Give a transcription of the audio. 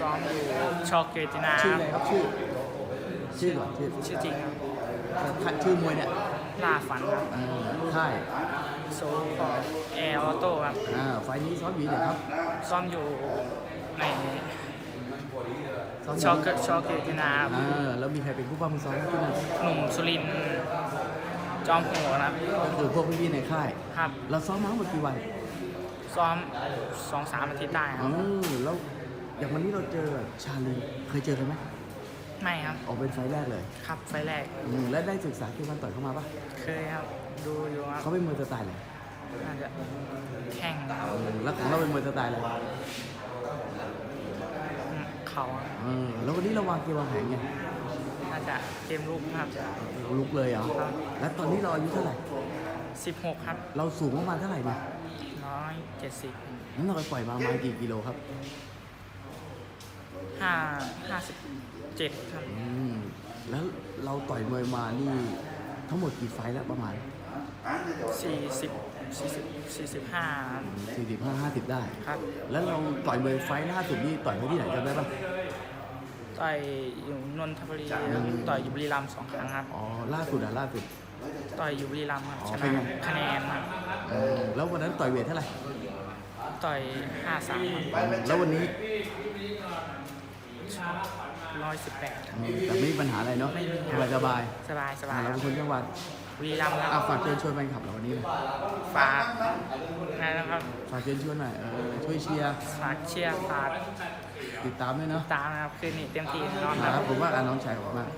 ซ้อมอยู่ชอเกจินาชื่ออะไรครับชื่อ ชื่อก่อนชื่อชื่อจริงครับคัดชื่อมวยเนี่ยล่าฝันครับเออค่ายโซฟอร์แอร์ออโต้ครับอ่าไฟล์นี้ซ้อมอยู่ที่ไหนครับ ซ้อมอยู่ในซ้อมอชยู่อเกชอเกจินาครับอ่าแล้วมีใครเป็นผู้ป้องกันซ้อมที่นั่นหนุ่มสุรินทร์จอมโหดครับก็คือพวกพี่ๆในค่ายครับเราซ้อมมาทั้งหมดกี่วัน ซ้อมสองสามอาทิตย์ได้คเอรับอแล้ว อย่างวันนี้เราเจอชาลีเคยเจอกันไหมไม่ครับ ออกเป็นไฟล์แรกเลยครับไฟล์แรก อืมและได้ศึกษาเกมการต่อยเข้ามาปะเคยครับ ดูอยู่ครับเขาเป็นมวยสไตล์อะไรน่าจะแข่งเออแล้วของเราเป็นมวยสไตล์อะไรเขาครับเออแล้ววันนี้เราวางเกมวางแผนไงน่าจะเกมลุกครับลุกเลยเหรอครับ แล้วตอนนี้เราอายุเท่าไหร่ 16 ครับเราสูงประมาณเท่าไหร่เนี่ย170น้ำหนักไปปล่อยมาประมาณกี่กิโลครับ 5 57ครับอืมแล้วเราต่อยมวยมานี่ ทั้งหมดกี่ไฟล์แล้วประมาณ40 40 45ครับ45 50 ได้ ครับ แล้วเราต่อยมวยไฟล์ล่าสุดนี่ต่อยไว้ที่ไหนจำได้ปะต่อยอยู่นนทบุรีครับต่อยอยู่บุรีรัมย์สองครั้งครับ อ๋อล่าสุดอะล่าสุด ต่อยอยู่บุรีรัมย์ครับอ๋อชเป็นนะไง คะแนนครับเออแล้ววันนั้นต่อยเวทเท่าไหร่ต่อย53ครับแล้ววันนี้ 118ครับอืมแต่ไม่มีปัญหาอะไรเนาะไม่มีสบายสบายสบายสๆบาอ่ายเราครัเป็บนคนจังหวัดบุรีรัมย์คอะรับฝากเชิญชวนแฟนคลับเราวันนี้หน่อยฝากนะครับฝากเชิญชวนหน่อยเออช่วยเชียร์ฝากเชียร์ฝากติดตามด้วยเนาะตามนะครับคืนนี้เต็มที่แน่นอนคครัรับบผมว่าอะน้องชายขอบคุณมาก